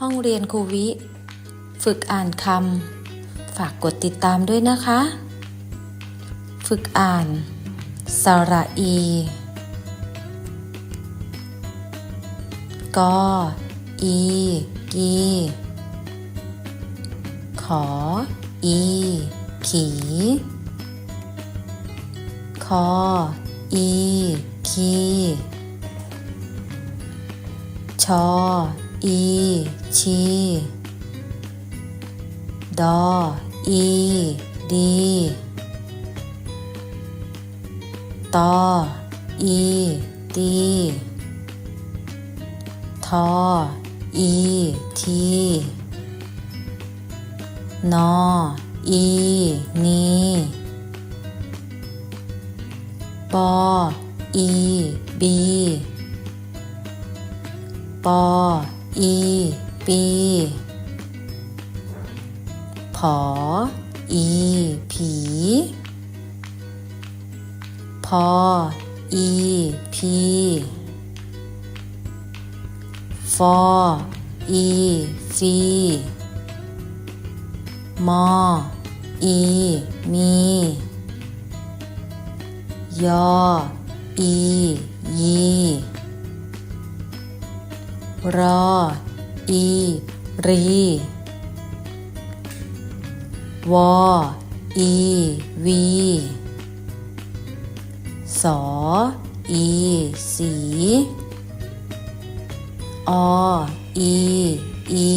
ห้องเรียนครูวิ ฝึกอ่านคำ ฝากกดติดตามด้วยนะคะ ฝึกอ่าน สระอี กอ อี กี ขอ อี ขี คอ อี คี ชอ 이지 너이리 더 이디 더이디 너이니 뻐이비 뻐 อี ปี ผอ อี ผี พอ อี พี ฟอ อี ฟี มอ อี มี ยอ อี ยี รอ อี รี วอ อี วี สอ อี สี อ อี อี